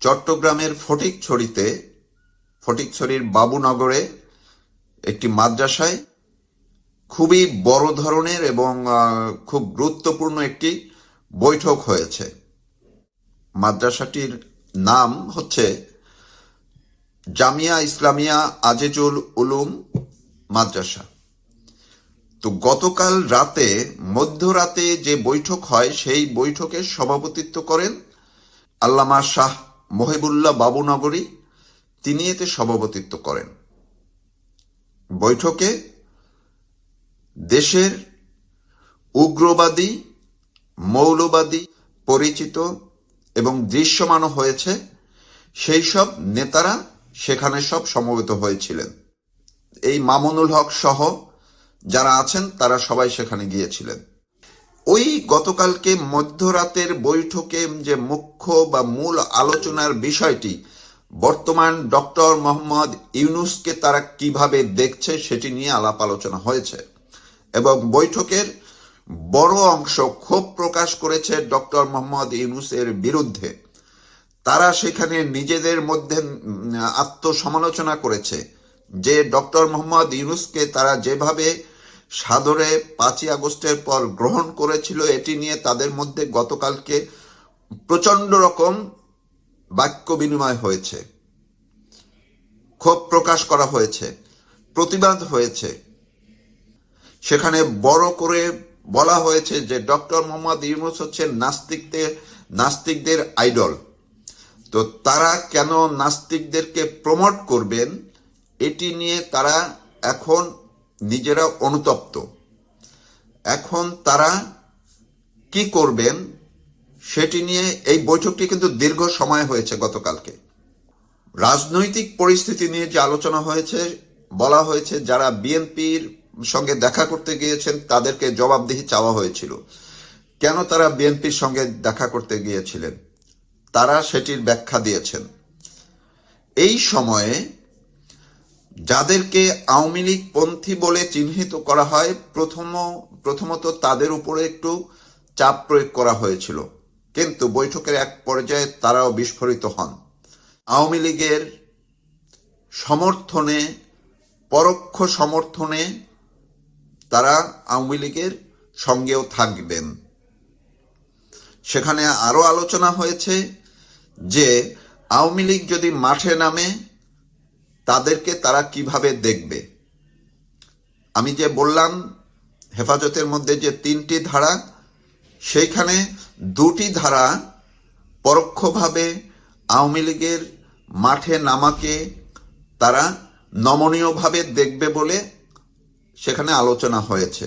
চট্টগ্রামের ফটিকছড়িতে, ফটিকছড়ির বাবুনগরে একটি মাদ্রাসায় খুবই বড় ধরনের এবং খুব গুরুত্বপূর্ণ একটি বৈঠক হয়েছে। মাদ্রাসাটির নাম হচ্ছে জামিয়া ইসলামিয়া আজিজুল উলুম মাদ্রাসা। তো গতকাল রাতে, মধ্যরাতে যে বৈঠক হয়, সেই বৈঠকে সভাপতিত্ব করেন আল্লামা শাহ মহিবুল্লাহ বাবুনগরী তিনি এতে সভাপতিত্ব করেন। বৈঠকে দেশের উগ্রবাদী, মৌলবাদী পরিচিত এবং দৃশ্যমানও হয়েছে সেই সব নেতারা সেখানে সব সমবেত হয়েছিলেন। এই মামুনুল হক সহ যারা আছেন, তারা সবাই সেখানে গিয়েছিলেন। ওই গতকালকে মধ্যরাতের বৈঠকে যে মুখ্য বা মূল আলোচনার বিষয়টি বর্তমান ডক্টর মোহাম্মদ ইউনুসকে তারা কীভাবে দেখছে সেটি নিয়ে আলাপ আলোচনা হয়েছে এবং বৈঠকের বড় অংশ ক্ষোভ প্রকাশ করেছে ডক্টর মোহাম্মদ ইউনুসের বিরুদ্ধে। তারা সেখানে নিজেদের মধ্যে আত্মসমালোচনা করেছে যে ডক্টর মোহাম্মদ ইউনুসকে তারা যেভাবে সাদরে পাঁচই আগস্টের পর গ্রহণ করেছিল, এটি নিয়ে তাদের মধ্যে গতকালকে প্রচণ্ড রকম বাক্য বিনিময় হয়েছে। ক্ষোভ প্রকাশ করা হয়েছে, প্রতিবাদ হয়েছে। সেখানে বড় করে বলা হয়েছে যে, ডক্টর মোহাম্মদ ইউনুস হচ্ছে নাস্তিকদের নাস্তিকদের আইডল। তো তারা কেন নাস্তিকদেরকে প্রমোট করবেন, এটি নিয়ে তারা এখন নিজেরা অনুতপ্ত। এখন তারা কি করবেন সেটি নিয়ে এই বৈঠকটি কিন্তু দীর্ঘ সময় হয়েছে গতকালকে। রাজনৈতিক পরিস্থিতি নিয়ে যে আলোচনা হয়েছে, বলা হয়েছে যারা বিএনপির সঙ্গে দেখা করতে গিয়েছেন তাদেরকে জবাবদিহি চাওয়া হয়েছিল। কেন তারা বিএনপির সঙ্গে দেখা করতে গিয়েছিলেন? তারা সেটির ব্যাখ্যা দিয়েছেন। এই সময়ে যাদেরকে আওয়ামী লীগ পন্থী বলে চিহ্নিত করা হয়, প্রথম, প্রথমত তাদের উপরে একটু চাপ প্রয়োগ করা হয়েছিল। কিন্তু বৈঠকের এক পর্যায়ে তারাও বিস্ফোরিত হন। আওয়ামী লীগের সমর্থনে, পরোক্ষ সমর্থনে তারা আওয়ামী লীগের সঙ্গেও থাকবেন। সেখানে আরও আলোচনা হয়েছে যে, আওয়ামী লীগ যদি মাঠে নামে তাদেরকে তারা কীভাবে দেখবে? আমি যে বললাম, হেফাজতের মধ্যে যে তিনটি ধারা, সেইখানে দুটি ধারা পরোক্ষভাবে আওয়ামী লীগের মাঠে নামাকে তারা নমনীয়ভাবে দেখবে বলে সেখানে আলোচনা হয়েছে।